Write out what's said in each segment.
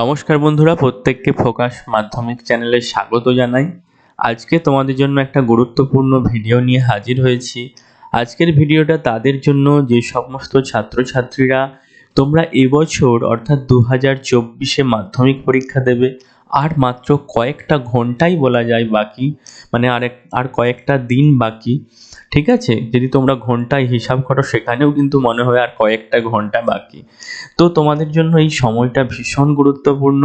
নমস্কার বন্ধুরা, প্রত্যেককে ফোকাস মাধ্যমিক চ্যানেলে স্বাগত জানাই। আজকে তোমাদের জন্য একটা গুরুত্বপূর্ণ ভিডিও নিয়ে হাজির হয়েছি। আজকের ভিডিওটা তাদের জন্য যে সমস্ত ছাত্রছাত্রীরা তোমরা এবছর অর্থাৎ দু হাজার চব্বিশে মাধ্যমিক পরীক্ষা দেবে আর মাত্র কয়েকটা ঘন্টাই বলা যায় বাকি মানে আর এক, আর কয়েকটা দিন বাকি, ঠিক আছে? যদি তোমরা ঘন্টায় হিসাব করো, সেখানেও কিন্তু মনে হয় আর কয়েকটা ঘণ্টা বাকি। তো তোমাদের জন্য এই সময়টা ভীষণ গুরুত্বপূর্ণ।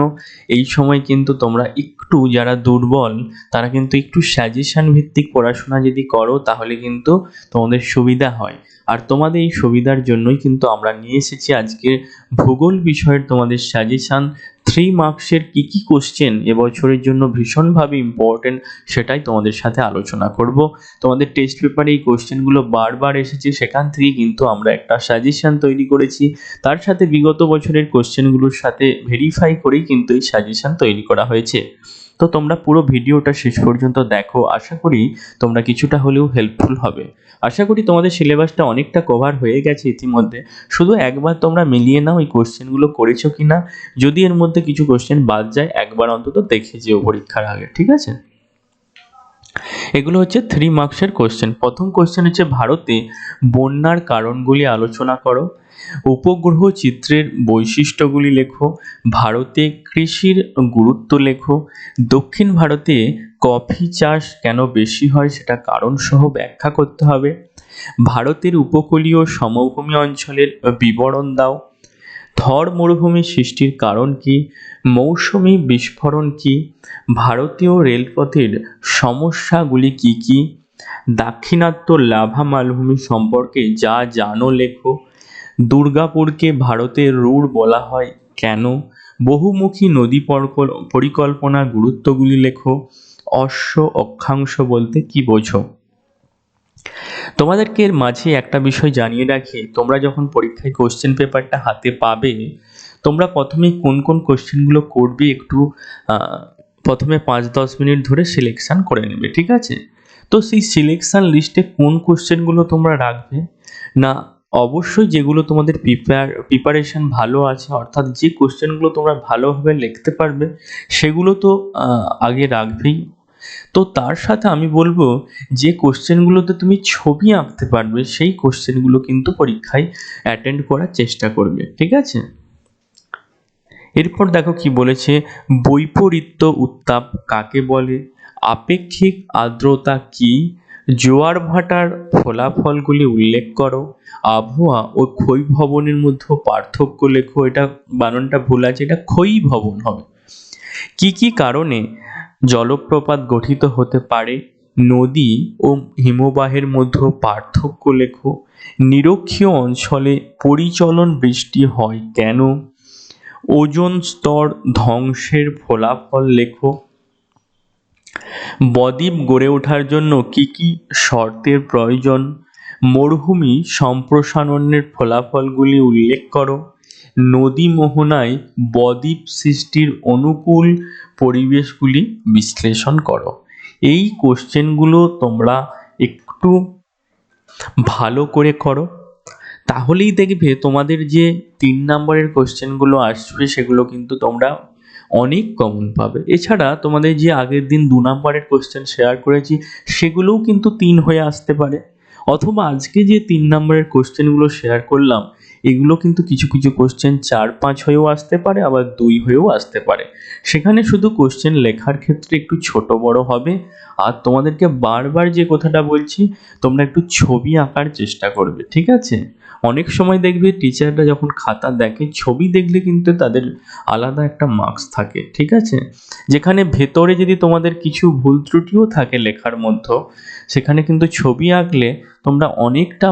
এই সময় কিন্তু তোমরা একটু যারা দুর্বল, তারা কিন্তু একটু সাজেশন ভিত্তিক পড়াশোনা যদি করো, তাহলে কিন্তু তোমাদের সুবিধা হয়। আর তোমাদের এই সুবিধার জন্যই কিন্তু আমরা নিয়ে এসেছি আজকে ভূগোল বিষয়ের তোমাদের সাজেশান থ্রি মার্কসের কী কী কোশ্চেন এবছরের জন্য ভীষণভাবে ইম্পর্টেন্ট সেটাই তোমাদের সাথে আলোচনা করব। তোমাদের টেস্ট পেপারে এই কোশ্চেনগুলো বারবার এসেছে, সেখান থেকে কিন্তু আমরা একটা সাজেশান তৈরি করেছি। তার সাথে বিগত বছরের কোশ্চেনগুলোর সাথে ভেরিফাই করেই কিন্তু এই সাজেশান তৈরি করা হয়েছে। তো তোমরা পুরো ভিডিওটা শেষ পর্যন্ত দেখো। আশা করি তোমরা কিছুটা হলেও হেল্পফুল হবে। আশা করি তোমাদের সিলেবাসটা অনেকটা কভার হয়ে গেছে ইতিমধ্যে। শুধু একবার তোমরা মিলিয়ে নাও এই কোশ্চেনগুলো করেছ কি না যদি এর মধ্যে কিছু কোশ্চেন বাদ যায়, একবার অন্তত দেখে যেও পরীক্ষার আগে, ঠিক আছে? এগুলো হচ্ছে থ্রি মার্কসের কোশ্চেন প্রথম কোশ্চেন হচ্ছে ভারতে বন্যার কারণগুলি আলোচনা করো। উপগ্রহ চিত্রের বৈশিষ্ট্যগুলি লেখো। ভারতে কৃষির গুরুত্ব লেখো। দক্ষিণ ভারতে কফি চাষ কেন বেশি হয় সেটা কারণসহ ব্যাখ্যা করতে হবে। ভারতের উপকূলীয় সমভূমি অঞ্চলের বিবরণ দাও। থর মরুভূমি সৃষ্টির কারণ কি? মৌসুমি বিস্ফোরণ কি? ভারতীয় রেলপথের সমস্যাগুলি কি কি? দাক্ষিণাত্য লাভা মালভূমি সম্পর্কে যা জানো লেখো। দুর্গাপুরকে ভারতের রুর বলা হয় কেন? বহুমুখী নদী পরকল- পরিকল্পনা গুরুত্বগুলি লেখো। অশ্ব অক্ষাংশ বলতে কি বোঝো? তোমাদেরকে এর মাঝে একটা বিষয় জানিয়ে রাখি, তোমরা যখন পরীক্ষায় কোশ্চেন পেপারটা হাতে পাবে, তোমরা প্রথমে কোন কোন কোশ্চেনগুলো করবে একটু প্রথমে পাঁচ দশ মিনিট ধরে সিলেকশন করে নেবে, ঠিক আছে? তো সেই সিলেকশন লিস্টে কোন কোশ্চেনগুলো তোমরা রাখবে? না, অবশ্যই যেগুলো তোমাদের প্রিপেয়ার প্রিপারেশন ভালো আছে, অর্থাৎ যে কোশ্চেনগুলো তোমরা ভালোভাবে লিখতে পারবে, সেগুলো তো আগে রাখবেই। তো তার সাথে আমি বলব যে কোশ্চেনগুলোতে তুমি ছবি আঁকতে পারবে, সেই কোশ্চেনগুলো কিন্তু পরীক্ষায় অ্যাটেন্ড করার চেষ্টা করবে, ঠিক আছে? এরপর দেখো কি বলেছে, বৈপরীত্য উত্তাপ কাকে বলে? আপেক্ষিক আর্দ্রতা কি? জোয়ার ভাটার ফলাফলগুলি উল্লেখ করো। আবহাওয়া ও ক্ষয় ভবনের মধ্যে পার্থক্য লেখো, এটা বানানটা ভুল আছে, এটা ক্ষয়ীভবন হবে। কি কি কারণে জলপ্রপাত গঠিত হতে পারে। নদী ও হিমবাহের মধ্যে পার্থক্য লেখো। নিরক্ষীয় অঞ্চলে পরিচলন বৃষ্টি হয় কেন? ওজোন স্তর ধ্বংসের ফলাফল লেখো। বদ্বীপ গড়ে ওঠার জন্য কি কি শর্তের প্রয়োজন? মরুভূমি সম্প্রসারণের ফলাফলগুলি উল্লেখ করো। নদী মোহনায় বদ্বীপ সৃষ্টির অনুকূল পরিবেশগুলি বিশ্লেষণ করো। এই কোশ্চেনগুলো তোমরা একটু ভালো করে করো। তাহলেই দেখবে তোমাদের যে তিন নম্বরের কোশ্চেনগুলো আসবে, সেগুলো কিন্তু তোমরা অনেক কমন পাবে। এছাড়া তোমাদের যে আগের দিন দু নম্বরের কোশ্চেন শেয়ার করেছি, সেগুলোও কিন্তু তিন হয়ে আসতে পারে। অথবা আজকে যে তিন নম্বরের কোশ্চেনগুলো শেয়ার করলাম এগুলো কিন্তু কিছু কিছু কোশ্চেন চার, পাঁচ হয়েও আসতে পারে, আবার দুই হয়েও আসতে পারে। সেখানে শুধু কোশ্চেন লেখার ক্ষেত্রে একটু ছোট বড় হবে। আর তোমাদেরকে বারবার যে কথাটা বলছি, তোমরা একটু ছবি আঁকার চেষ্টা করবে, ঠিক আছে? অনেক সময় দেখবে টিচাররা যখন খাতা দেখে, ছবি দেখলে কিন্তু তাদের আলাদা একটা মার্কস থাকে, ঠিক আছে? যেখানে ভেতরে যদি তোমাদের কিছু ভুল ত্রুটিও থাকে লেখার মধ্যে সেখানে কিন্তু ছবি আঁকলে তোমরা অনেকটা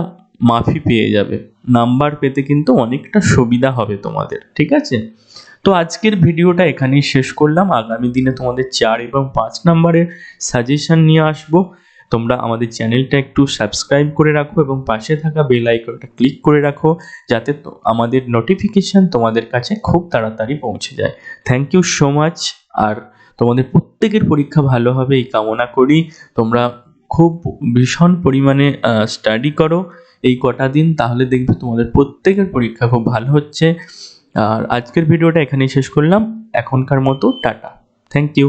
মাফি পেয়ে যাবে। নাম্বার পেতে কিন্তু অনেকটা সুবিধা হবে তোমাদের, ঠিক আছে? তো আজকের ভিডিওটা এখানেই শেষ করলাম। আগামী দিনে তোমাদের চার এবং পাঁচ নাম্বারের সাজেশন নিয়ে আসব। তোমরা আমাদের চ্যানেলটা একটু সাবস্ক্রাইব করে রাখো এবং পাশে থাকা বেল আইকনটা ক্লিক করে রাখো, যাতে আমাদের নোটিফিকেশন তোমাদের কাছে খুব তাড়াতাড়ি পৌঁছে যায়। থ্যাংক ইউ সো মাচ আর তোমাদের প্রত্যেকের পরীক্ষা ভালো হবে, এই কামনা করি। তোমরা খুব ভীষণ পরিমাণে স্টাডি করো। এই কটা দিন, তাহলে দেখবে তোমাদের প্রত্যেকের পরীক্ষা খুব ভালো হচ্ছে। আর আজকের ভিডিওটা এখানেই শেষ করলাম। এখনকার মতো টাটা। Thank you